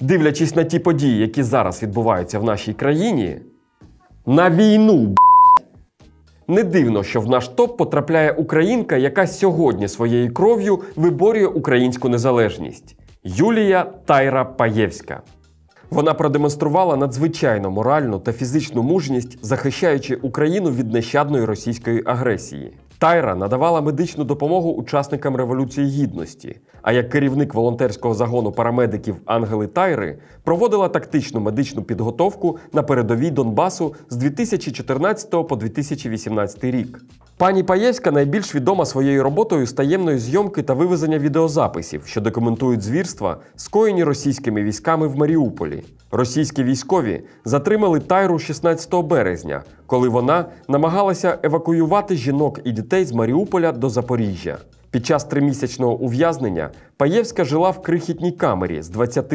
Дивлячись на ті події, які зараз відбуваються в нашій країні, на війну. Не дивно, що в наш топ потрапляє українка, яка сьогодні своєю кров'ю виборює українську незалежність Юлія Тайра Паєвська. Вона продемонструвала надзвичайно моральну та фізичну мужність, захищаючи Україну від нещадної російської агресії. Тайра надавала медичну допомогу учасникам Революції Гідності. А як керівник волонтерського загону парамедиків Ангели Тайри проводила тактичну медичну підготовку на передовій Донбасу з 2014 по 2018 рік. Пані Паєвська найбільш відома своєю роботою з таємної зйомки та вивезення відеозаписів, що документують звірства, скоєні російськими військами в Маріуполі. Російські військові затримали Тайру 16 березня, коли вона намагалася евакуювати жінок і дітей з Маріуполя до Запоріжжя. Під час тримісячного ув'язнення Паєвська жила в крихітній камері з 20